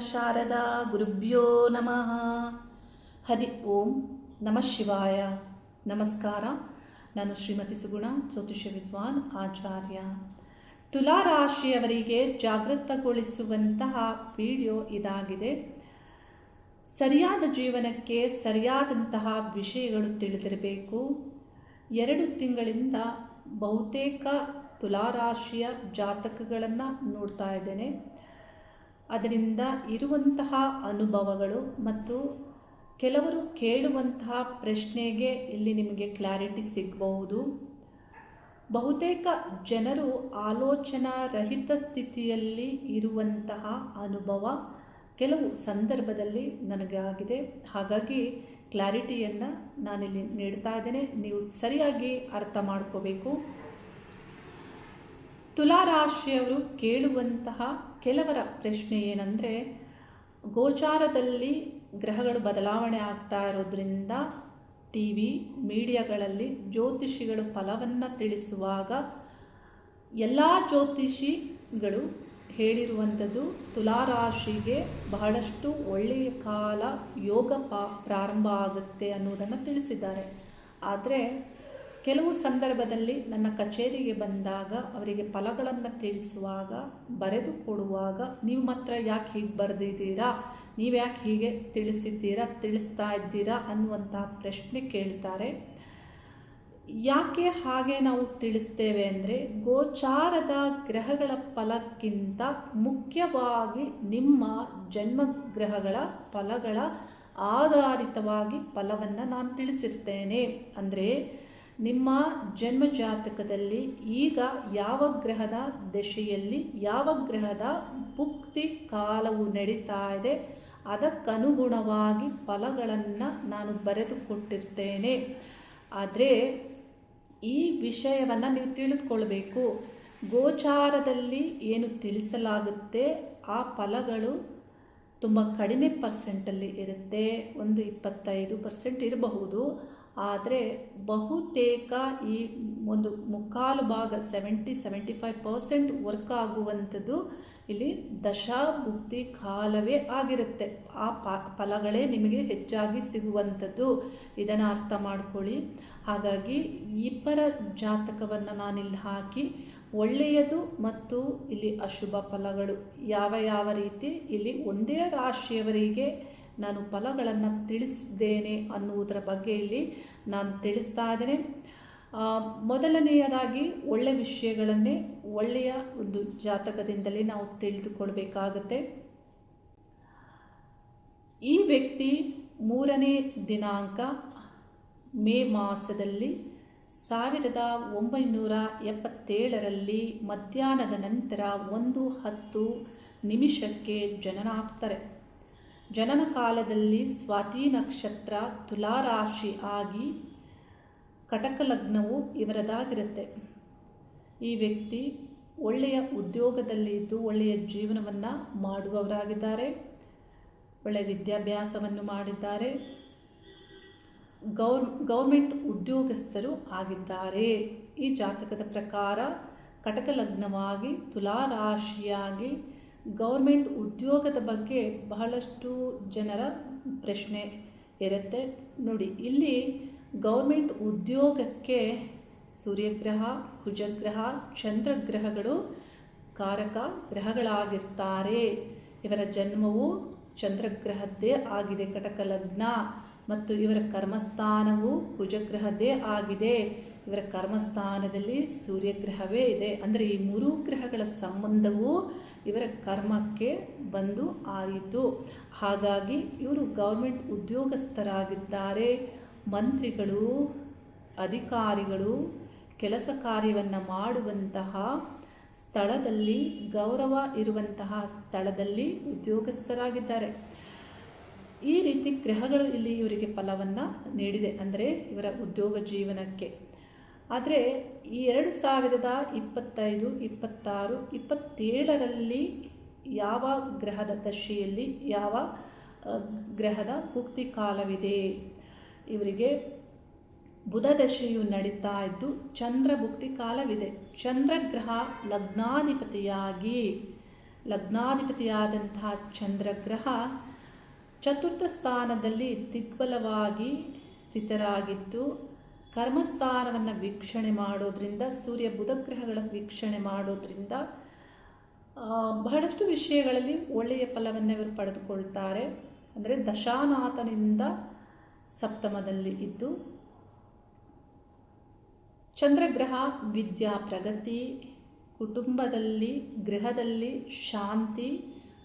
ಶಾರದಾ ಗುರುಭ್ಯೋ ನಮಃ ಹರಿ ಓಂ ನಮಃ ಶಿವಾಯ ನಮಸ್ಕಾರ ನಾನು ಶ್ರೀಮತಿ ಸುಗುಣ, ಜ್ಯೋತಿಷ ವಿದ್ವಾನ್, ಆಚಾರ್ಯ. ತುಲಾ ರಾಶಿಯವರಿಗೆ ಜಾಗೃತಗೊಳಿಸುವಂತಹ ವಿಡಿಯೋ ಇದಾಗಿದೆ. ಸರಿಯಾದ ಜೀವನಕ್ಕೆ ಸರಿಯಾದಂತಹ ವಿಷಯಗಳು ತಿಳಿದಿರಬೇಕು. ಎರಡು ತಿಂಗಳಿಂದ ಬಹುತೇಕ ತುಲಾರಾಶಿಯ ಜಾತಕಗಳನ್ನು ನೋಡ್ತಾ ಇದ್ದೇನೆ. ಅದರಿಂದ ಇರುವಂತಹ ಅನುಭವಗಳು ಮತ್ತು ಕೆಲವರು ಕೇಳುವಂತಹ ಪ್ರಶ್ನೆಗೆ ಇಲ್ಲಿ ನಿಮಗೆ ಕ್ಲಾರಿಟಿ ಸಿಗಬಹುದು. ಬಹುತೇಕ ಜನರು ಆಲೋಚನಾ ರಹಿತ ಸ್ಥಿತಿಯಲ್ಲಿ ಇರುವಂತಹ ಅನುಭವ ಕೆಲವು ಸಂದರ್ಭದಲ್ಲಿ ನನಗೆ ಆಗಿದೆ. ಹಾಗಾಗಿ ಕ್ಲಾರಿಟಿಯನ್ನು ನಾನಿಲ್ಲಿ ನೀಡ್ತಾ ಇದ್ದೇನೆ. ನೀವು ಸರಿಯಾಗಿ ಅರ್ಥ ಮಾಡ್ಕೋಬೇಕು. ತುಲಾರಾಶಿಯವರು ಕೇಳುವಂತಹ ಕೆಲವರ ಪ್ರಶ್ನೆ ಏನಂದರೆ, ಗೋಚಾರದಲ್ಲಿ ಗ್ರಹಗಳು ಬದಲಾವಣೆ ಆಗ್ತಾ ಇರೋದ್ರಿಂದ ಟಿ ವಿ, ಮೀಡಿಯಾಗಳಲ್ಲಿ ಜ್ಯೋತಿಷಿಗಳು ಫಲವನ್ನು ತಿಳಿಸುವಾಗ ಎಲ್ಲ ಜ್ಯೋತಿಷಿಗಳು ಹೇಳಿರುವಂಥದ್ದು ತುಲಾರಾಶಿಗೆ ಬಹಳಷ್ಟು ಒಳ್ಳೆಯ ಕಾಲ ಯೋಗ ಪ್ರಾರಂಭ ಆಗುತ್ತೆ ಅನ್ನೋದನ್ನು ತಿಳಿಸಿದ್ದಾರೆ. ಆದರೆ ಕೆಲವು ಸಂದರ್ಭದಲ್ಲಿ ನನ್ನ ಕಚೇರಿಗೆ ಬಂದಾಗ ಅವರಿಗೆ ಫಲಗಳನ್ನು ತಿಳಿಸುವಾಗ, ಬರೆದು ಕೊಡುವಾಗ, ನೀವು ಮಾತ್ರ ಯಾಕೆ ಹೀಗೆ ಬರೆದಿದ್ದೀರಾ? ನೀವು ಯಾಕೆ ಹೀಗೆ ತಿಳಿಸಿದ್ದೀರಾ? ತಿಳಿಸ್ತಾ ಇದ್ದೀರಾ? ಅನ್ನುವಂಥ ಪ್ರಶ್ನೆ ಕೇಳ್ತಾರೆ. ಯಾಕೆ ಹಾಗೆ ನಾವು ತಿಳಿಸ್ತೇವೆ ಅಂದರೆ, ಗೋಚಾರದ ಗ್ರಹಗಳ ಫಲಕ್ಕಿಂತ ಮುಖ್ಯವಾಗಿ ನಿಮ್ಮ ಜನ್ಮ ಗ್ರಹಗಳ ಫಲಗಳ ಆಧಾರಿತವಾಗಿ ಫಲವನ್ನು ನಾನು ತಿಳಿಸಿರ್ತೇನೆ. ಅಂದರೆ ನಿಮ್ಮ ಜನ್ಮ ಜಾತಕದಲ್ಲಿ ಈಗ ಯಾವ ಗ್ರಹದ ದಶೆಯಲ್ಲಿ ಯಾವ ಗ್ರಹದ ಭುಕ್ತಿ ಕಾಲವು ನಡೀತಾ ಇದೆ, ಅದಕ್ಕನುಗುಣವಾಗಿ ಫಲಗಳನ್ನು ನಾನು ಬರೆದುಕೊಟ್ಟಿರ್ತೇನೆ. ಆದರೆ ಈ ವಿಷಯವನ್ನು ನೀವು ತಿಳಿದುಕೊಳ್ಬೇಕು. ಗೋಚಾರದಲ್ಲಿ ಏನು ತಿಳಿಸಲಾಗುತ್ತೆ, ಆ ಫಲಗಳು ತುಂಬ ಕಡಿಮೆ ಪರ್ಸೆಂಟಲ್ಲಿ ಇರುತ್ತೆ. ಒಂದು ಇಪ್ಪತ್ತೈದು ಪರ್ಸೆಂಟ್ ಇರಬಹುದು. ಆದರೆ ಬಹುತೇಕ ಈ ಒಂದು ಮುಕ್ಕಾಲು ಭಾಗ seventy seventy five percent work ಆಗುವಂಥದ್ದು ಇಲ್ಲಿ ದಶಾಭುಕ್ತಿ ಕಾಲವೇ ಆಗಿರುತ್ತೆ. ಆ ಪ, ಫಲಗಳೇ ನಿಮಗೆ ಹೆಚ್ಚಾಗಿ ಸಿಗುವಂಥದ್ದು. ಇದನ್ನು ಅರ್ಥ ಮಾಡ್ಕೊಳ್ಳಿ. ಹಾಗಾಗಿ ಇಬ್ಬರ ಜಾತಕವನ್ನು ನಾನಿಲ್ಲಿ ಹಾಕಿ ಒಳ್ಳೆಯದು ಮತ್ತು ಇಲ್ಲಿ ಅಶುಭ ಫಲಗಳು ಯಾವ ಯಾವ ರೀತಿ? ಇಲ್ಲಿ ಒಂದೇ ರಾಶಿಯವರಿಗೆ ನಾನು ಫಲಗಳನ್ನು ತಿಳಿಸಿದ್ದೇನೆ ಅನ್ನುವುದರ ಬಗ್ಗೆ ಇಲ್ಲಿ ನಾನು ತಿಳಿಸ್ತಾ ಇದ್ದೇನೆ. ಮೊದಲನೆಯದಾಗಿ ಒಳ್ಳೆ ವಿಷಯಗಳನ್ನೇ ಒಳ್ಳೆಯ ಒಂದು ಜಾತಕದಿಂದಲೇ ನಾವು ತಿಳಿದುಕೊಳ್ಬೇಕಾಗತ್ತೆ. ಈ ವ್ಯಕ್ತಿ ಮೂರನೇ ದಿನಾಂಕ ಮೇ ಮಾಸದಲ್ಲಿ ಸಾವಿರದ ಒಂಬೈನೂರ ಎಪ್ಪತ್ತೇಳರಲ್ಲಿ ಮಧ್ಯಾಹ್ನದ ನಂತರ ಒಂದು ಹತ್ತು ನಿಮಿಷಕ್ಕೆ ಜನನಾಗ್ತಾರೆ. ಜನನ ಕಾಲದಲ್ಲಿ ಸ್ವಾತಿ ನಕ್ಷತ್ರ ತುಲಾರಾಶಿ ಆಗಿ ಕಟಕ ಲಗ್ನವು ಇವರದಾಗಿರುತ್ತೆ. ಈ ವ್ಯಕ್ತಿ ಒಳ್ಳೆಯ ಉದ್ಯೋಗದಲ್ಲಿ ಇದ್ದು ಒಳ್ಳೆಯ ಜೀವನವನ್ನು ಮಾಡುವವರಾಗಿದ್ದಾರೆ. ಒಳ್ಳೆಯ ವಿದ್ಯಾಭ್ಯಾಸವನ್ನು ಮಾಡಿದ್ದಾರೆ. ಗೌರ್, ಗೌರ್ಮೆಂಟ್ ಉದ್ಯೋಗಸ್ಥರು ಆಗಿದ್ದಾರೆ. ಈ ಜಾತಕದ ಪ್ರಕಾರ ಕಟಕ ಲಗ್ನವಾಗಿ ತುಲಾರಾಶಿಯಾಗಿ ಗೌರ್ಮೆಂಟ್ ಉದ್ಯೋಗದ ಬಗ್ಗೆ ಬಹಳಷ್ಟು ಜನರ ಪ್ರಶ್ನೆ ಇರುತ್ತೆ. ನೋಡಿ, ಇಲ್ಲಿ ಗೌರ್ಮೆಂಟ್ ಉದ್ಯೋಗಕ್ಕೆ ಸೂರ್ಯಗ್ರಹ ಕುಜಗ್ರಹ ಚಂದ್ರಗ್ರಹಗಳು ಕಾರಕ ಗ್ರಹಗಳಾಗಿರ್ತಾರೆ. ಇವರ ಜನ್ಮವು ಚಂದ್ರಗ್ರಹದ್ದೇ ಆಗಿದೆ ಕಟಕ ಲಗ್ನ ಮತ್ತು ಇವರ ಕರ್ಮಸ್ಥಾನವು ಕುಜಗ್ರಹದ್ದೇ ಆಗಿದೆ. ಇವರ ಕರ್ಮಸ್ಥಾನದಲ್ಲಿ ಸೂರ್ಯಗ್ರಹವೇ ಇದೆ. ಅಂದರೆ ಈ ಮೂರು ಗ್ರಹಗಳ ಸಂಬಂಧವು ಇವರ ಕರ್ಮಕ್ಕೆ ಬಂದು ಆಯಿತು. ಹಾಗಾಗಿ ಇವರು ಗೌರ್ಮೆಂಟ್ ಉದ್ಯೋಗಸ್ಥರಾಗಿದ್ದಾರೆ. ಮಂತ್ರಿಗಳು, ಅಧಿಕಾರಿಗಳು ಕೆಲಸ ಕಾರ್ಯವನ್ನು ಮಾಡುವಂತಹ ಸ್ಥಳದಲ್ಲಿ, ಗೌರವ ಇರುವಂತಹ ಸ್ಥಳದಲ್ಲಿ ಉದ್ಯೋಗಸ್ಥರಾಗಿದ್ದಾರೆ. ಈ ರೀತಿ ಗ್ರಹಗಳು ಇಲ್ಲಿ ಇವರಿಗೆ ಫಲವನ್ನು ನೀಡಿದೆ. ಅಂದರೆ ಇವರ ಉದ್ಯೋಗ ಜೀವನಕ್ಕೆ. ಆದರೆ ಈ ಎರಡು ಸಾವಿರದ ಇಪ್ಪತ್ತೈದು, ಇಪ್ಪತ್ತಾರು, ಇಪ್ಪತ್ತೇಳರಲ್ಲಿ ಯಾವ ಗ್ರಹದ ದಶೆಯಲ್ಲಿ ಯಾವ ಗ್ರಹದ ಮುಕ್ತಿ ಕಾಲವಿದೆ? ಇವರಿಗೆ ಬುಧ ದಶೆಯು ನಡೀತಾ ಇದ್ದು ಚಂದ್ರ ಭುಕ್ತಿ ಕಾಲವಿದೆ. ಚಂದ್ರಗ್ರಹ ಲಗ್ನಾಧಿಪತಿಯಾಗಿ ಲಗ್ನಾಧಿಪತಿಯಾದಂತಹ ಚಂದ್ರಗ್ರಹ ಚತುರ್ಥ ಸ್ಥಾನದಲ್ಲಿ ದಿಗ್ಬಲವಾಗಿ ಸ್ಥಿತರಾಗಿದ್ದು ಕರ್ಮಸ್ಥಾನವನ್ನು ವೀಕ್ಷಣೆ ಮಾಡೋದ್ರಿಂದ, ಸೂರ್ಯ ಬುಧ ಗ್ರಹಗಳ ವೀಕ್ಷಣೆ ಮಾಡೋದ್ರಿಂದ ಬಹಳಷ್ಟು ವಿಷಯಗಳಲ್ಲಿ ಒಳ್ಳೆಯ ಫಲವನ್ನು ಇವರು ಪಡೆದುಕೊಳ್ತಾರೆ. ಅಂದರೆ ದಶಾನಾಥನಿಂದ ಸಪ್ತಮದಲ್ಲಿ ಇದ್ದು, ಚಂದ್ರಗ್ರಹ, ವಿದ್ಯಾ, ಪ್ರಗತಿ, ಕುಟುಂಬದಲ್ಲಿ, ಗೃಹದಲ್ಲಿ ಶಾಂತಿ,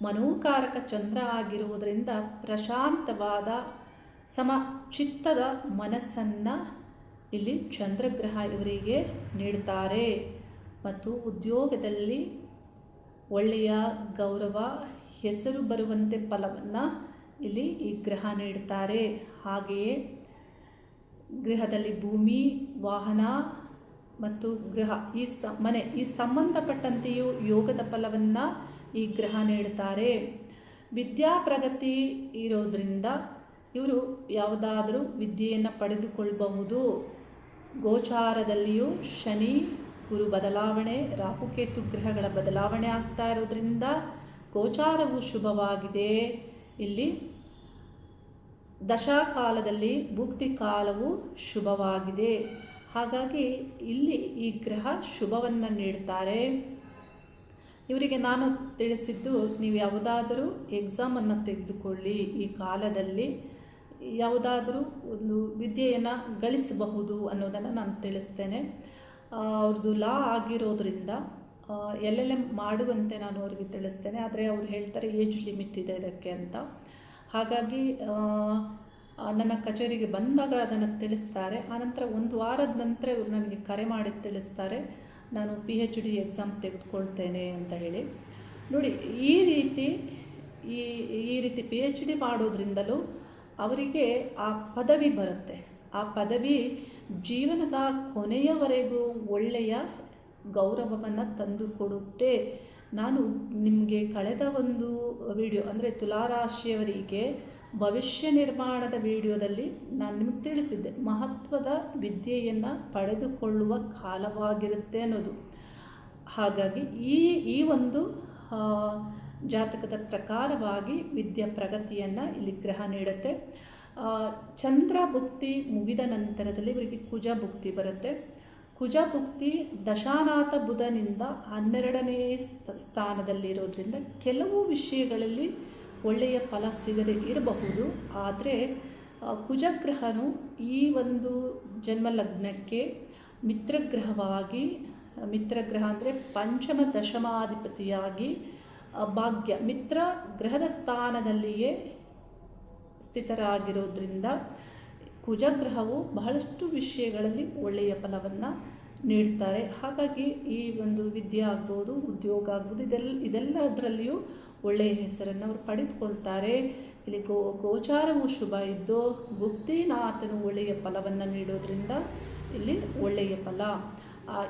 ಮನೋಕಾರಕ ಚಂದ್ರ ಆಗಿರುವುದರಿಂದ ಪ್ರಶಾಂತವಾದ, ಸಮ, ಚಿತ್ತದ ಮನಸ್ಸನ್ನು ಇಲ್ಲಿ ಚಂದ್ರಗ್ರಹ ಇವರಿಗೆ ನೀಡ್ತಾರೆ. ಮತ್ತು ಉದ್ಯೋಗದಲ್ಲಿ ಒಳ್ಳೆಯ ಗೌರವ, ಹೆಸರು ಬರುವಂತೆ ಫಲವನ್ನು ಇಲ್ಲಿ ಈ ಗ್ರಹ ನೀಡ್ತಾರೆ. ಹಾಗೆಯೇ ಗೃಹದಲ್ಲಿ ಭೂಮಿ, ವಾಹನ ಮತ್ತು ಗೃಹ ಈ ಸ, ಮನೆ ಈ ಸಂಬಂಧಪಟ್ಟಂತೆಯೂ ಯೋಗದ ಫಲವನ್ನು ಈ ಗ್ರಹ ನೀಡ್ತಾರೆ. ವಿದ್ಯಾ ಪ್ರಗತಿ ಇರೋದರಿಂದ ಇವರು ಯಾವುದಾದರೂ ವಿದ್ಯೆಯನ್ನು ಪಡೆದುಕೊಳ್ಳಬಹುದು ಗೋಚಾರದಲ್ಲಿಯೂ ಶನಿ, ಗುರು ಬದಲಾವಣೆ, ರಾಹುಕೇತು ಗ್ರಹಗಳ ಬದಲಾವಣೆ ಆಗ್ತಾ ಇರೋದ್ರಿಂದ ಗೋಚಾರವು ಶುಭವಾಗಿದೆ. ಇಲ್ಲಿ ದಶಾಕಾಲದಲ್ಲಿ ಭುಕ್ತಿ ಕಾಲವು ಶುಭವಾಗಿದೆ. ಹಾಗಾಗಿ ಇಲ್ಲಿ ಈ ಗ್ರಹ ಶುಭವನ್ನು ನೀಡ್ತಾರೆ. ಇವರಿಗೆ ನಾನು ತಿಳಿಸಿದ್ದು, ನೀವು ಯಾವುದಾದರೂ ಎಕ್ಸಾಮನ್ನು ತೆಗೆದುಕೊಳ್ಳಿ. ಈ ಕಾಲದಲ್ಲಿ ಯಾವುದಾದರೂ ಒಂದು ವಿದ್ಯೆಯನ್ನು ಗಳಿಸಬಹುದು ಅನ್ನೋದನ್ನು ನಾನು ತಿಳಿಸ್ತೇನೆ. ಅವ್ರದ್ದು ಲಾ ಆಗಿರೋದ್ರಿಂದ ಎಲ್ ಎಲ್ ಎಂ ಮಾಡುವಂತೆ ನಾನು ಅವರಿಗೆ ತಿಳಿಸ್ತೇನೆ. ಆದರೆ ಅವ್ರು ಹೇಳ್ತಾರೆ ಏಜ್ ಲಿಮಿಟ್ ಇದೆ ಇದಕ್ಕೆ ಅಂತ. ಹಾಗಾಗಿ ನನ್ನ ಕಚೇರಿಗೆ ಬಂದಾಗ ಅದನ್ನು ತಿಳಿಸ್ತಾರೆ. ಆನಂತರ ಒಂದು ವಾರದ ನಂತರ ಇವರು ನನಗೆ ಕರೆ ಮಾಡಿ ತಿಳಿಸ್ತಾರೆ. ನಾನು ಪಿ ಹೆಚ್ ಡಿ ಎಕ್ಸಾಮ್ ತೆಗೆದುಕೊಳ್ತೇನೆ ಅಂತ ಹೇಳಿ. ನೋಡಿ, ಈ ರೀತಿ, ಈ ಈ ರೀತಿ ಪಿ ಎಚ್ ಡಿ ಮಾಡೋದ್ರಿಂದಲೂ ಅವರಿಗೆ ಆ ಪದವಿ ಬರುತ್ತೆ. ಆ ಪದವಿ ಜೀವನದ ಕೊನೆಯವರೆಗೂ ಒಳ್ಳೆಯ ಗೌರವವನ್ನು ತಂದುಕೊಡುತ್ತೆ ನಾನು ನಿಮಗೆ ಕಳೆದ ಒಂದು ವಿಡಿಯೋ, ಅಂದರೆ ತುಲಾರಾಶಿಯವರಿಗೆ ಭವಿಷ್ಯ ನಿರ್ಮಾಣದ ವಿಡಿಯೋದಲ್ಲಿ ನಾನು ನಿಮಗೆ ತಿಳಿಸಿದ್ದೆ, ಮಹತ್ವದ ವಿದ್ಯೆಯನ್ನು ಪಡೆದುಕೊಳ್ಳುವ ಕಾಲವಾಗಿರುತ್ತೆ ಅನ್ನೋದು. ಹಾಗಾಗಿ ಈ ಈ ಒಂದು ಜಾತಕದ ಪ್ರಕಾರವಾಗಿ ವಿದ್ಯೆ ಪ್ರಗತಿಯನ್ನು ಇಲ್ಲಿ ಗ್ರಹ ನೀಡುತ್ತೆ. ಚಂದ್ರ ಭುಕ್ತಿ ಮುಗಿದ ನಂತರದಲ್ಲಿ ಇವರಿಗೆ ಕುಜ ಭುಕ್ತಿ ಬರುತ್ತೆ. ಕುಜ ಭುಕ್ತಿ ದಶಾನಾಥ ಬುಧನಿಂದ ಹನ್ನೆರಡನೇ ಸ್ಥಾನದಲ್ಲಿ ಸ್ಥಾನದಲ್ಲಿರೋದ್ರಿಂದ ಕೆಲವು ವಿಷಯಗಳಲ್ಲಿ ಒಳ್ಳೆಯ ಫಲ ಸಿಗದೆ ಇರಬಹುದು. ಆದರೆ ಕುಜಗ್ರಹನು ಈ ಒಂದು ಜನ್ಮ ಲಗ್ನಕ್ಕೆ ಮಿತ್ರಗ್ರಹವಾಗಿ, ಮಿತ್ರಗ್ರಹ ಅಂದರೆ ಪಂಚಮ ದಶಮಾಧಿಪತಿಯಾಗಿ ಭಾಗ್ಯ. ಮಿತ್ರ ಗ್ರಹದ ಸ್ಥಾನದಲ್ಲಿಯೇ ಸ್ಥಿತರಾಗಿರೋದ್ರಿಂದ ಕುಜಗ್ರಹವು ಬಹಳಷ್ಟು ವಿಷಯಗಳಲ್ಲಿ ಒಳ್ಳೆಯ ಫಲವನ್ನು ನೀಡ್ತಾರೆ. ಹಾಗಾಗಿ ಈ ಒಂದು ವಿದ್ಯೆ ಆಗ್ಬೋದು, ಉದ್ಯೋಗ ಆಗ್ಬೋದು ಇದೆಲ್ಲ ಇದೆಲ್ಲದರಲ್ಲಿಯೂ ಒಳ್ಳೆಯ ಹೆಸರನ್ನು ಅವರು ಪಡೆದುಕೊಳ್ತಾರೆ. ಇಲ್ಲಿ ಗೋ, ಗೋಚಾರವು ಶುಭ ಇದ್ದು ಬುದ್ಧಿನಾಥನು ಒಳ್ಳೆಯ ಫಲವನ್ನು ನೀಡೋದ್ರಿಂದ ಇಲ್ಲಿ ಒಳ್ಳೆಯ ಫಲ.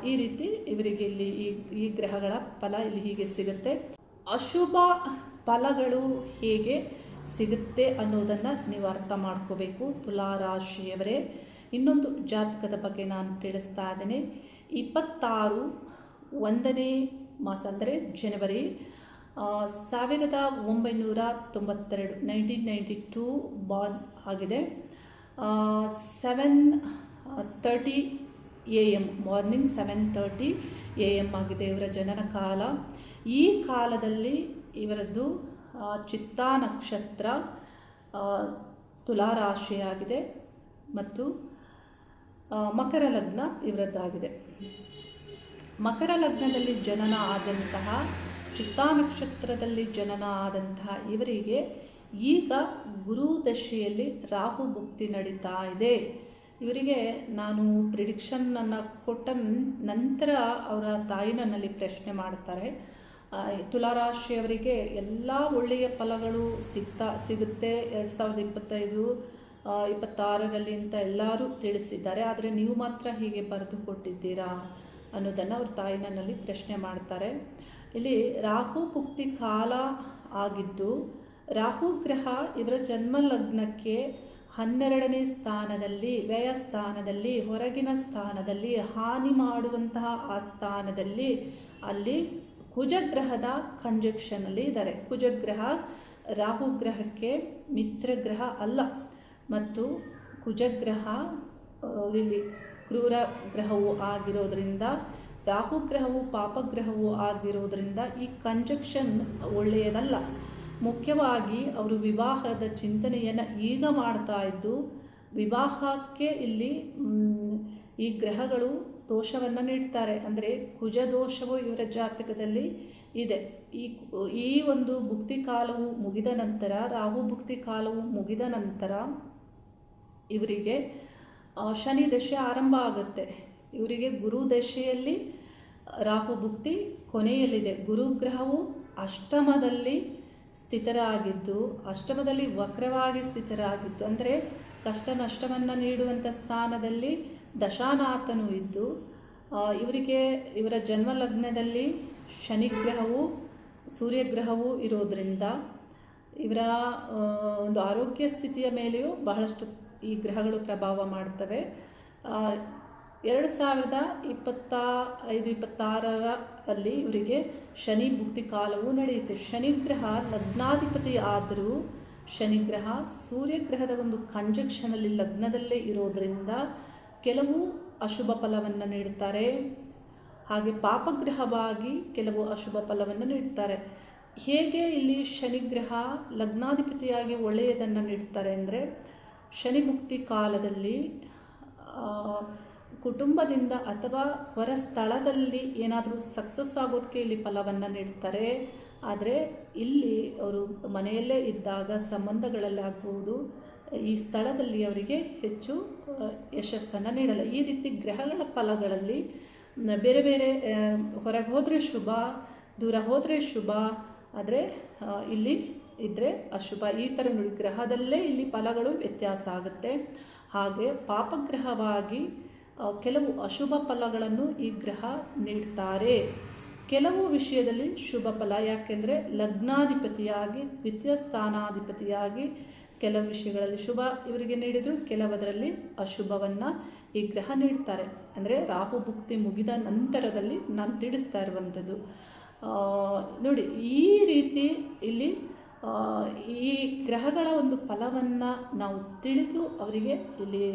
ಈ ರೀತಿ ಇವರಿಗೆ ಇಲ್ಲಿ ಈ ಈ ಗ್ರಹಗಳ ಫಲ ಇಲ್ಲಿ ಹೀಗೆ ಸಿಗುತ್ತೆ. ಅಶುಭ ಫಲಗಳು ಹೇಗೆ ಸಿಗುತ್ತೆ ಅನ್ನೋದನ್ನು ನೀವು ಅರ್ಥ ಮಾಡ್ಕೋಬೇಕು. ತುಲಾರಾಶಿಯವರೇ, ಇನ್ನೊಂದು ಜಾತಕದ ಬಗ್ಗೆ ನಾನು ತಿಳಿಸ್ತಾ ಇದ್ದೇನೆ. ಇಪ್ಪತ್ತಾರು ಒಂದನೇ ಮಾಸ ಅಂದರೆ ಜನವರಿ ಸಾವಿರದ ಒಂಬೈನೂರ ತೊಂಬತ್ತೆರಡು, ನೈನ್ಟೀನ್ ನೈಂಟಿ ಟೂ ಬಾರ್ನ್ ಆಗಿದೆ. Seven thirty A M morning seven thirty A M ಆಗಿದೆ ಇವರ ಜನನ ಕಾಲ. ಈ ಕಾಲದಲ್ಲಿ ಇವರದ್ದು ಚಿತ್ತಾ ನಕ್ಷತ್ರ ತುಲಾರಾಶಿಯಾಗಿದೆ ಮತ್ತು ಮಕರ ಲಗ್ನ ಇವರದ್ದಾಗಿದೆ. ಮಕರ ಲಗ್ನದಲ್ಲಿ ಜನನ ಆದಂತಹ ಚಿತ್ತಾ ನಕ್ಷತ್ರದಲ್ಲಿ ಜನನ ಆದಂತಹ ಇವರಿಗೆ ಈಗ ಗುರು ದಶೆಯಲ್ಲಿ ರಾಹು ಭುಕ್ತಿ ನಡೀತಾ ಇದೆ. ಇವರಿಗೆ ನಾನು ಪ್ರಿಡಿಕ್ಷನ್ನನ್ನು ಕೊಟ್ಟ ನಂತರ ಅವರ ತಾಯಿ ನನ್ನಲ್ಲಿ ಪ್ರಶ್ನೆ ಮಾಡ್ತಾರೆ. ತುಲಾರಾಶಿಯವರಿಗೆ ಎಲ್ಲ ಒಳ್ಳೆಯ ಫಲಗಳು ಸಿಗ್ತಾ, ಸಿಗುತ್ತೆ. ಎರಡು ಸಾವಿರದ ಇಪ್ಪತ್ತೈದು ಇಪ್ಪತ್ತಾರರಲ್ಲಿ ಅಂತ ಎಲ್ಲರೂ ತಿಳಿಸಿದ್ದಾರೆ. ಆದರೆ ನೀವು ಮಾತ್ರ ಹೀಗೆ ಬರೆದು ಕೊಟ್ಟಿದ್ದೀರಾ ಅನ್ನೋದನ್ನು ಅವ್ರ ತಾಯಿ ನನ್ನಲ್ಲಿ ಪ್ರಶ್ನೆ ಮಾಡ್ತಾರೆ. ಇಲ್ಲಿ ರಾಹು ಪುಕ್ತಿ ಕಾಲ ಆಗಿದ್ದು, ರಾಹು ಗ್ರಹ ಇವರ ಜನ್ಮ ಲಗ್ನಕ್ಕೆ ಹನ್ನೆರಡನೇ ಸ್ಥಾನದಲ್ಲಿ, ವ್ಯಯ ಸ್ಥಾನದಲ್ಲಿ, ಹೊರಗಿನ ಸ್ಥಾನದಲ್ಲಿ ಹಾನಿ ಮಾಡುವಂತಹ ಆ ಸ್ಥಾನದಲ್ಲಿ ಅಲ್ಲಿ ಕುಜಗ್ರಹದ ಕಂಜಕ್ಷನಲ್ಲಿ ಇದ್ದಾರೆ. ಕುಜಗ್ರಹ ರಾಹು ಗ್ರಹಕ್ಕೆ ಮಿತ್ರಗ್ರಹ ಅಲ್ಲ. ಮತ್ತು ಕುಜಗ್ರಹ ಇಲ್ಲಿ ಕ್ರೂರ ಗ್ರಹವು ಆಗಿರೋದರಿಂದ ರಾಹು ಗ್ರಹವು ಪಾಪಗ್ರಹವು ಆಗಿರೋದರಿಂದ ಈ ಕಂಜಕ್ಷನ್ ಒಳ್ಳೆಯದಲ್ಲ. ಮುಖ್ಯವಾಗಿ ಅವರು ವಿವಾಹದ ಚಿಂತನೆಯನ್ನು ಈಗ ಮಾಡ್ತಾ ಇದ್ದು, ವಿವಾಹಕ್ಕೆ ಇಲ್ಲಿ ಈ ಗ್ರಹಗಳು ದೋಷವನ್ನು ನೀಡ್ತಾರೆ. ಅಂದರೆ ಕುಜ ದೋಷವು ಇವರ ಜಾತಕದಲ್ಲಿ ಇದೆ. ಈ ಈ ಒಂದು ಭುಕ್ತಿ ಕಾಲವು ಮುಗಿದ ನಂತರ, ರಾಹು ಭುಕ್ತಿ ಕಾಲವು ಮುಗಿದ ನಂತರ ಇವರಿಗೆ ಶನಿ ದಶೆ ಆರಂಭ ಆಗುತ್ತೆ. ಇವರಿಗೆ ಗುರು ದಶೆಯಲ್ಲಿ ರಾಹು ಭುಕ್ತಿ ಕೊನೆಯಲ್ಲಿದೆ. ಗುರುಗ್ರಹವು ಅಷ್ಟಮದಲ್ಲಿ ಸ್ಥಿತರಾಗಿದ್ದು, ಅಷ್ಟಮದಲ್ಲಿ ವಕ್ರವಾಗಿ ಸ್ಥಿತರಾಗಿದ್ದು. ಅಂದರೆ ಕಷ್ಟ ನಷ್ಟವನ್ನು ನೀಡುವಂಥ ಸ್ಥಾನದಲ್ಲಿ ದಶಾನಾಥನು ಇದ್ದು ಇವರಿಗೆ ಇವರ ಜನ್ಮ ಲಗ್ನದಲ್ಲಿ ಶನಿಗ್ರಹವು ಸೂರ್ಯಗ್ರಹವು ಇರೋದರಿಂದ ಇವರ ಒಂದು ಆರೋಗ್ಯ ಸ್ಥಿತಿಯ ಮೇಲೆಯೂ ಬಹಳಷ್ಟು ಈ ಗ್ರಹಗಳು ಪ್ರಭಾವ ಮಾಡ್ತವೆ. ಎರಡು ಸಾವಿರದ ಇಪ್ಪತ್ತ ಐದು, ಇಪ್ಪತ್ತಾರರಲ್ಲಿ ಇವರಿಗೆ ಶನಿ ಭುಕ್ತಿ ಕಾಲವು ನಡೆಯುತ್ತೆ. ಶನಿಗ್ರಹ ಲಗ್ನಾಧಿಪತಿ ಆದರೂ ಶನಿಗ್ರಹ ಸೂರ್ಯಗ್ರಹದ ಒಂದು ಕಂಜಕ್ಷನಲ್ಲಿ ಲಗ್ನದಲ್ಲೇ ಇರೋದರಿಂದ ಕೆಲವು ಅಶುಭ ಫಲವನ್ನು ನೀಡುತ್ತಾರೆ. ಹಾಗೆ ಪಾಪಗ್ರಹವಾಗಿ ಕೆಲವು ಅಶುಭ ಫಲವನ್ನು ನೀಡುತ್ತಾರೆ ಹೇಗೆ ಇಲ್ಲಿ ಶನಿಗ್ರಹ ಲಗ್ನಾಧಿಪತಿಯಾಗಿ ಒಳ್ಳೆಯದನ್ನು ನೀಡುತ್ತಾರೆ ಅಂದರೆ, ಶನಿಮುಕ್ತಿ ಕಾಲದಲ್ಲಿ ಕುಟುಂಬದಿಂದ ಅಥವಾ ಹೊರ ಸ್ಥಳದಲ್ಲಿ ಏನಾದರೂ ಸಕ್ಸಸ್ ಆಗೋದಕ್ಕೆ ಇಲ್ಲಿ ಫಲವನ್ನು ನೀಡ್ತಾರೆ. ಆದರೆ ಇಲ್ಲಿ ಅವರು ಮನೆಯಲ್ಲೇ ಇದ್ದಾಗ ಸಂಬಂಧಗಳಲ್ಲಾಗ್ಬೋದು ಈ ಸ್ಥಳದಲ್ಲಿ ಅವರಿಗೆ ಹೆಚ್ಚು ಯಶಸ್ಸನ್ನು ನೀಡಲ್ಲ. ಈ ರೀತಿ ಗ್ರಹಗಳ ಫಲಗಳಲ್ಲಿ ಬೇರೆ ಬೇರೆ ಹೊರಗೆ ಹೋದರೆ ಶುಭ, ದೂರ ಹೋದರೆ ಶುಭ, ಆದರೆ ಇಲ್ಲಿ ಇದ್ದರೆ ಅಶುಭ. ಈ ಥರ ನೋಡಿ, ಗ್ರಹದಲ್ಲೇ ಇಲ್ಲಿ ಫಲಗಳು ವ್ಯತ್ಯಾಸ ಆಗುತ್ತೆ. ಹಾಗೆ ಪಾಪಗ್ರಹವಾಗಿ ಕೆಲವು ಅಶುಭ ಫಲಗಳನ್ನು ಈ ಗ್ರಹ ನೀಡ್ತಾರೆ. ಕೆಲವು ವಿಷಯದಲ್ಲಿ ಶುಭ ಫಲ, ಯಾಕೆಂದರೆ ಲಗ್ನಾಧಿಪತಿಯಾಗಿ, ದ್ವಿತೀಯ ಸ್ಥಾನಾಧಿಪತಿಯಾಗಿ ಕೆಲವು ವಿಷಯಗಳಲ್ಲಿ ಶುಭ ಇವರಿಗೆ ನೀಡಿದರು ಕೆಲವದರಲ್ಲಿ ಅಶುಭವನ್ನು ಈ ಗ್ರಹ ನೀಡ್ತಾರೆ. ಅಂದರೆ ರಾಹು ಭುಕ್ತಿ ಮುಗಿದ ನಂತರದಲ್ಲಿ ನಾನು ತಿಳಿಸ್ತಾ ಇರುವಂಥದ್ದು ನೋಡಿ, ಈ ರೀತಿ ಇಲ್ಲಿ ಈ ಗ್ರಹಗಳ ಒಂದು ಫಲವನ್ನು ನಾವು ತಿಳಿದು ಅವರಿಗೆ ಇಲ್ಲಿ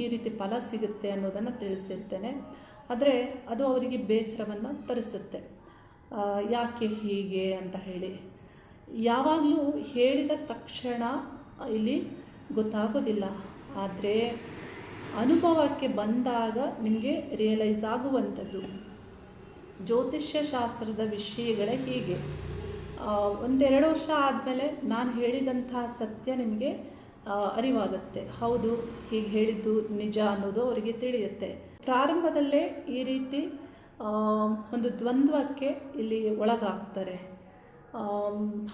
ಈ ರೀತಿ ಫಲ ಸಿಗುತ್ತೆ ಅನ್ನೋದನ್ನು ತಿಳಿಸಿರ್ತೇನೆ. ಆದರೆ ಅದು ಅವರಿಗೆ ಬೇಸರವನ್ನು ತರಿಸುತ್ತೆ. ಯಾಕೆ ಹೀಗೆ ಅಂತ ಹೇಳಿ. ಯಾವಾಗಲೂ ಹೇಳಿದ ತಕ್ಷಣ ಇಲ್ಲಿ ಗೊತ್ತಾಗೋದಿಲ್ಲ. ಆದರೆ ಅನುಭವಕ್ಕೆ ಬಂದಾಗ ನಿಮಗೆ ರಿಯಲೈಸ್ ಆಗುವಂಥದ್ದು. ಜ್ಯೋತಿಷ್ಯ ಶಾಸ್ತ್ರದ ವಿಷಯಗಳೇ ಹೀಗೆ. ಒಂದೆರಡು ವರ್ಷ ಆದಮೇಲೆ ನಾನು ಹೇಳಿದಂತಹ ಸತ್ಯ ನಿಮಗೆ ಅರಿವಾಗುತ್ತೆ. ಹೌದು, ಹೀಗೆ ಹೇಳಿದ್ದು ನಿಜ ಅನ್ನೋದು ಅವರಿಗೆ ತಿಳಿಯುತ್ತೆ. ಪ್ರಾರಂಭದಲ್ಲೇ ಈ ರೀತಿ ಒಂದು ದ್ವಂದ್ವಕ್ಕೆ ಇಲ್ಲಿ ಒಳಗಾಗ್ತಾರೆ.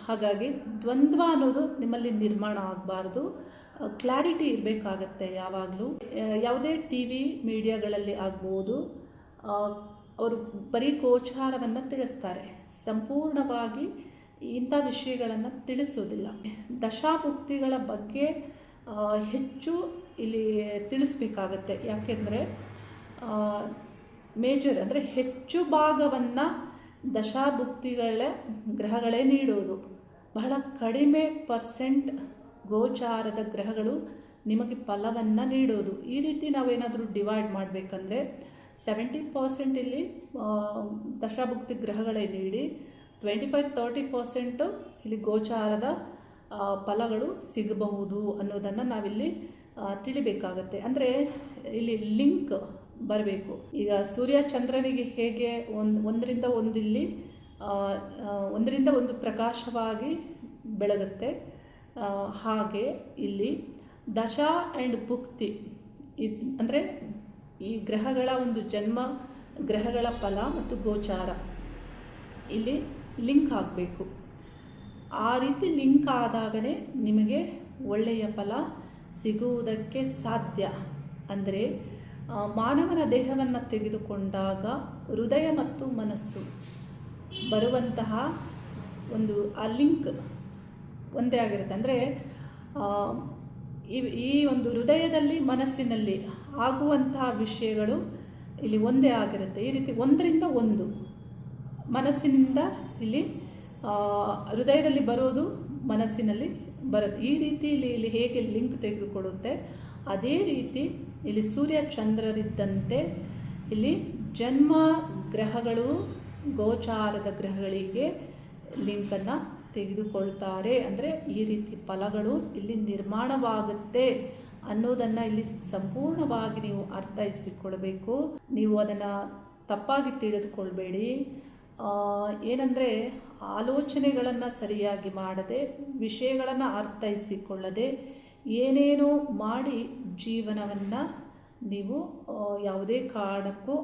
ಹಾಗಾಗಿ ದ್ವಂದ್ವ ಅನ್ನೋದು ನಿಮ್ಮಲ್ಲಿ ನಿರ್ಮಾಣ ಆಗಬಾರ್ದು. ಕ್ಲಾರಿಟಿ ಇರಬೇಕಾಗತ್ತೆ ಯಾವಾಗಲೂ. ಯಾವುದೇ ಟಿ ವಿ ಮೀಡಿಯಾಗಳಲ್ಲಿ ಆಗ್ಬೋದು ಅವರು ಬರೀ ಗೋಚಾರವನ್ನು ತಿಳಿಸ್ತಾರೆ. ಸಂಪೂರ್ಣವಾಗಿ ಇಂಥ ವಿಷಯಗಳನ್ನು ತಿಳಿಸೋದಿಲ್ಲ. ದಶಾಭುಕ್ತಿಗಳ ಬಗ್ಗೆ ಹೆಚ್ಚು ಇಲ್ಲಿ ತಿಳಿಸ್ಬೇಕಾಗತ್ತೆ. ಯಾಕೆಂದರೆ ಮೇಜರ್ ಅಂದರೆ ಹೆಚ್ಚು ಭಾಗವನ್ನು ದಶಾಭುಕ್ತಿಗಳ ಗ್ರಹಗಳೇ ನೀಡೋದು. ಬಹಳ ಕಡಿಮೆ ಪರ್ಸೆಂಟ್ ಗೋಚಾರದ ಗ್ರಹಗಳು ನಿಮಗೆ ಫಲವನ್ನು ನೀಡೋದು. ಈ ರೀತಿ ನಾವೇನಾದರೂ ಡಿವೈಡ್ ಮಾಡಬೇಕಂದ್ರೆ ಸೆವೆಂಟಿ ಪರ್ಸೆಂಟ್ ಇಲ್ಲಿ ದಶಾಭುಕ್ತಿ ಗ್ರಹಗಳೇ ನೀಡಿ, ಟ್ವೆಂಟಿ ಫೈವ್, ತರ್ಟಿ ಪರ್ಸೆಂಟು ಇಲ್ಲಿ ಗೋಚಾರದ ಫಲಗಳು ಸಿಗಬಹುದು ಅನ್ನೋದನ್ನು ನಾವಿಲ್ಲಿ ತಿಳಿಬೇಕಾಗತ್ತೆ. ಅಂದರೆ ಇಲ್ಲಿ ಲಿಂಕ್ ಬರಬೇಕು. ಈಗ ಸೂರ್ಯ ಚಂದ್ರನಿಗೆ ಹೇಗೆ ಒಂದು, ಒಂದರಿಂದ ಒಂದಿಲ್ಲಿ ಒಂದರಿಂದ ಒಂದು ಪ್ರಕಾಶವಾಗಿ ಬೆಳಗುತ್ತೆ. ಹಾಗೆ ಇಲ್ಲಿ ದಶಾ ಆ್ಯಂಡ್ ಭುಕ್ತಿ. ಇದು, ಅಂದರೆ ಈ ಗ್ರಹಗಳ ಒಂದು ಜನ್ಮ, ಗ್ರಹಗಳ ಫಲ ಮತ್ತು ಗೋಚಾರ. ಇಲ್ಲಿ ಲಿಂಕ್ ಆಗಬೇಕು. ಆ ರೀತಿ ಲಿಂಕ್ ಆದಾಗಲೇ ನಿಮಗೆ ಒಳ್ಳೆಯ ಫಲ ಸಿಗುವುದಕ್ಕೆ ಸಾಧ್ಯ. ಅಂದರೆ ಮಾನವನ ದೇಹವನ್ನು ತೆಗೆದುಕೊಂಡಾಗ ಹೃದಯ ಮತ್ತು ಮನಸ್ಸು ಬರುವಂತಹ ಒಂದು, ಆ ಲಿಂಕ್ ಒಂದೇ ಆಗಿರುತ್ತೆ. ಅಂದರೆ ಈ ಒಂದು ಹೃದಯದಲ್ಲಿ ಮನಸ್ಸಿನಲ್ಲಿ ಆಗುವಂತಹ ವಿಷಯಗಳು ಇಲ್ಲಿ ಒಂದೇ ಆಗಿರುತ್ತೆ. ಈ ರೀತಿ ಒಂದರಿಂದ ಒಂದು ಮನಸ್ಸಿನಿಂದ ಇಲ್ಲಿ ಹೃದಯದಲ್ಲಿ ಬರೋದು ಮನಸ್ಸಿನಲ್ಲಿ ಬರುತ್ತೆ. ಈ ರೀತಿ ಇಲ್ಲಿ ಇಲ್ಲಿ ಹೇಗೆ ಲಿಂಕ್ ತೆಗೆದುಕೊಡುತ್ತೆ ಅದೇ ರೀತಿ ಇಲ್ಲಿ ಸೂರ್ಯ ಚಂದ್ರರಿದ್ದಂತೆ ಇಲ್ಲಿ ಜನ್ಮ ಗ್ರಹಗಳು, ಗೋಚಾರದ ಗ್ರಹಗಳಿಗೆ ಲಿಂಕನ್ನು ತೆಗೆದುಕೊಳ್ತಾರೆ. ಅಂದರೆ ಈ ರೀತಿ ಫಲಗಳು ಇಲ್ಲಿ ನಿರ್ಮಾಣವಾಗುತ್ತೆ ಅನ್ನೋದನ್ನು ಇಲ್ಲಿ ಸಂಪೂರ್ಣವಾಗಿ ನೀವು ಅರ್ಥೈಸಿಕೊಳ್ಬೇಕು. ನೀವು ಅದನ್ನು ತಪ್ಪಾಗಿ ತಿಳಿದುಕೊಳ್ಬೇಡಿ. ಏನಂದರೆ ಆಲೋಚನೆಗಳನ್ನು ಸರಿಯಾಗಿ ಮಾಡದೆ, ವಿಷಯಗಳನ್ನು ಅರ್ಥೈಸಿಕೊಳ್ಳದೆ ಏನೇನೋ ಮಾಡಿ ಜೀವನವನ್ನು ನೀವು ಯಾವುದೇ ಕಾರಣಕ್ಕೂ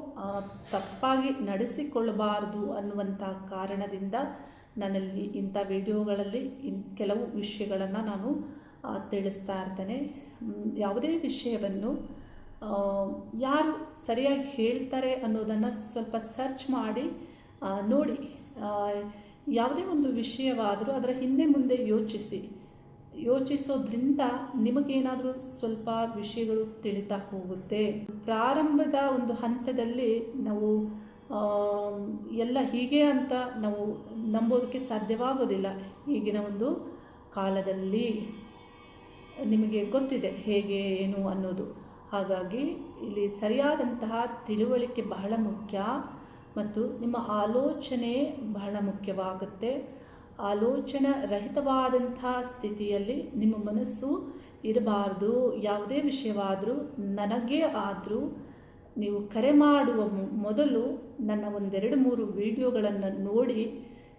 ತಪ್ಪಾಗಿ ನಡೆಸಿಕೊಳ್ಳಬಾರದು ಅನ್ನುವಂಥ ಕಾರಣದಿಂದ ನನ್ನಲ್ಲಿ ಇಂಥ ವಿಡಿಯೋಗಳಲ್ಲಿ ಇನ್ ಕೆಲವು ವಿಷಯಗಳನ್ನು ನಾನು ತಿಳಿಸ್ತಾ ಇರ್ತೇನೆ. ಯಾವುದೇ ವಿಷಯವನ್ನು ಯಾರು ಸರಿಯಾಗಿ ಹೇಳ್ತಾರೆ ಅನ್ನೋದನ್ನು ಸ್ವಲ್ಪ ಸರ್ಚ್ ಮಾಡಿ ನೋಡಿ. ಯಾವುದೇ ಒಂದು ವಿಷಯವಾದರೂ ಅದರ ಹಿಂದೆ ಮುಂದೆ ಯೋಚಿಸಿ. ಯೋಚಿಸೋದ್ರಿಂದ ನಿಮಗೇನಾದರೂ ಸ್ವಲ್ಪ ವಿಷಯಗಳು ತಿಳಿತಾ ಹೋಗುತ್ತೆ. ಪ್ರಾರಂಭದ ಒಂದು ಹಂತದಲ್ಲಿ ನಾವು ಎಲ್ಲ ಹೀಗೆ ಅಂತ ನಾವು ನಂಬೋದಕ್ಕೆ ಸಾಧ್ಯವಾಗೋದಿಲ್ಲ. ಈಗಿನ ಒಂದು ಕಾಲದಲ್ಲಿ ನಿಮಗೆ ಗೊತ್ತಿದೆ ಹೇಗೆ, ಏನು ಅನ್ನೋದು. ಹಾಗಾಗಿ ಇಲ್ಲಿ ಸರಿಯಾದಂತಹ ತಿಳುವಳಿಕೆ ಬಹಳ ಮುಖ್ಯ ಮತ್ತು ನಿಮ್ಮ ಆಲೋಚನೆ ಬಹಳ ಮುಖ್ಯವಾಗುತ್ತೆ. ಆಲೋಚನಾ ರಹಿತವಾದಂಥ ಸ್ಥಿತಿಯಲ್ಲಿ ನಿಮ್ಮ ಮನಸ್ಸು ಇರಬಾರ್ದು. ಯಾವುದೇ ವಿಷಯವಾದರೂ ನನಗೆ ಆದರೂ ನೀವು ಕರೆ ಮಾಡುವ ಮೊದಲು ನನ್ನ ಒಂದೆರಡು ಮೂರು ವಿಡಿಯೋಗಳನ್ನು ನೋಡಿ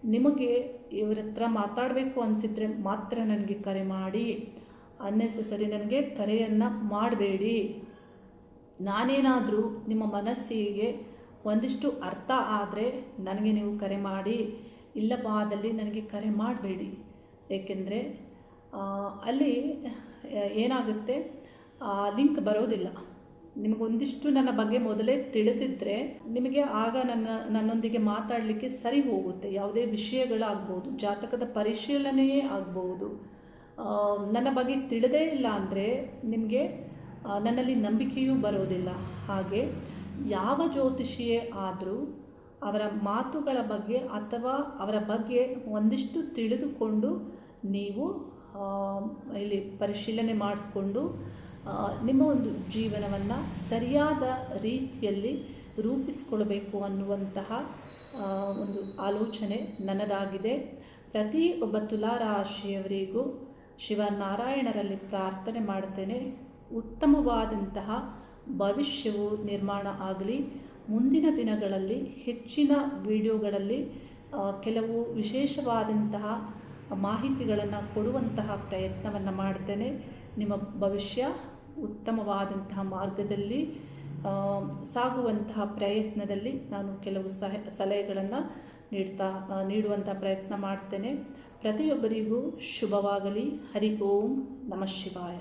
ನಿಮಗೆ ಇವರ ಹತ್ರ ಮಾತಾಡಬೇಕು ಅನಿಸಿದರೆ ಮಾತ್ರ ನನಗೆ ಕರೆ ಮಾಡಿ. ಅನ್ನೆಸೆಸರಿ ನನಗೆ ಕರೆಯನ್ನು ಮಾಡಬೇಡಿ. ನಾನೇನಾದರೂ ನಿಮ್ಮ ಮನಸ್ಸಿಗೆ ಒಂದಿಷ್ಟು ಅರ್ಥ ಆದರೆ ನನಗೆ ನೀವು ಕರೆ ಮಾಡಿ. ಇಲ್ಲಪ್ಪ ಅದಲ್ಲಿ ನನಗೆ ಕರೆ ಮಾಡಬೇಡಿ. ಏಕೆಂದರೆ ಅಲ್ಲಿ ಏನಾಗುತ್ತೆ ಲಿಂಕ್ ಬರೋದಿಲ್ಲ. ನಿಮಗೊಂದಿಷ್ಟು ನನ್ನ ಬಗ್ಗೆ ಮೊದಲೇ ತಿಳಿದಿದ್ದರೆ ನಿಮಗೆ ಆಗ ನನ್ನ, ನನ್ನೊಂದಿಗೆ ಮಾತಾಡಲಿಕ್ಕೆ ಸರಿ ಹೋಗುತ್ತೆ. ಯಾವುದೇ ವಿಷಯಗಳಾಗ್ಬೋದು, ಜಾತಕದ ಪರಿಶೀಲನೆಯೇ ಆಗ್ಬೋದು. ನನ್ನ ಬಗ್ಗೆ ತಿಳಿದೇ ಇಲ್ಲ ಅಂದರೆ ನಿಮಗೆ ನನ್ನಲ್ಲಿ ನಂಬಿಕೆಯೂ ಬರೋದಿಲ್ಲ. ಹಾಗೆ, ಯಾವ ಜ್ಯೋತಿಷಿಯೇ ಆದರೂ ಅವರ ಮಾತುಗಳ ಬಗ್ಗೆ ಅಥವಾ ಅವರ ಬಗ್ಗೆ ಒಂದಿಷ್ಟು ತಿಳಿದುಕೊಂಡು ನೀವು ಇಲ್ಲಿ ಪರಿಶೀಲನೆ ಮಾಡಿಸ್ಕೊಂಡು ನಿಮ್ಮ ಒಂದು ಜೀವನವನ್ನು ಸರಿಯಾದ ರೀತಿಯಲ್ಲಿ ರೂಪಿಸಿಕೊಳ್ಬೇಕು ಅನ್ನುವಂತಹ ಒಂದು ಆಲೋಚನೆ ನನ್ನದಾಗಿದೆ. ಪ್ರತಿ ಒಬ್ಬ ತುಲಾರಾಶಿಯವರಿಗೂ ಶಿವನಾರಾಯಣರಲ್ಲಿ ಪ್ರಾರ್ಥನೆ ಮಾಡ್ತೇನೆ. ಉತ್ತಮವಾದಂತಹ ಭವಿಷ್ಯವು ನಿರ್ಮಾಣ ಆಗಲಿ. ಮುಂದಿನ ದಿನಗಳಲ್ಲಿ ಹೆಚ್ಚಿನ ವಿಡಿಯೋಗಳಲ್ಲಿ ಕೆಲವು ವಿಶೇಷವಾದಂತಹ ಮಾಹಿತಿಗಳನ್ನು ಕೊಡುವಂತಹ ಪ್ರಯತ್ನವನ್ನು ಮಾಡ್ತೇನೆ. ನಿಮ್ಮ ಭವಿಷ್ಯ ಉತ್ತಮವಾದಂತಹ ಮಾರ್ಗದಲ್ಲಿ ಸಾಗುವಂತಹ ಪ್ರಯತ್ನದಲ್ಲಿ ನಾನು ಕೆಲವು ಸಹ, ಸಲಹೆಗಳನ್ನು ನೀಡ್ತಾ ನೀಡುವಂಥ ಪ್ರಯತ್ನ ಮಾಡ್ತೇನೆ. ಪ್ರತಿಯೊಬ್ಬರಿಗೂ ಶುಭವಾಗಲಿ. ಹರಿ ಓಂ. ನಮಃ ಶಿವಾಯ.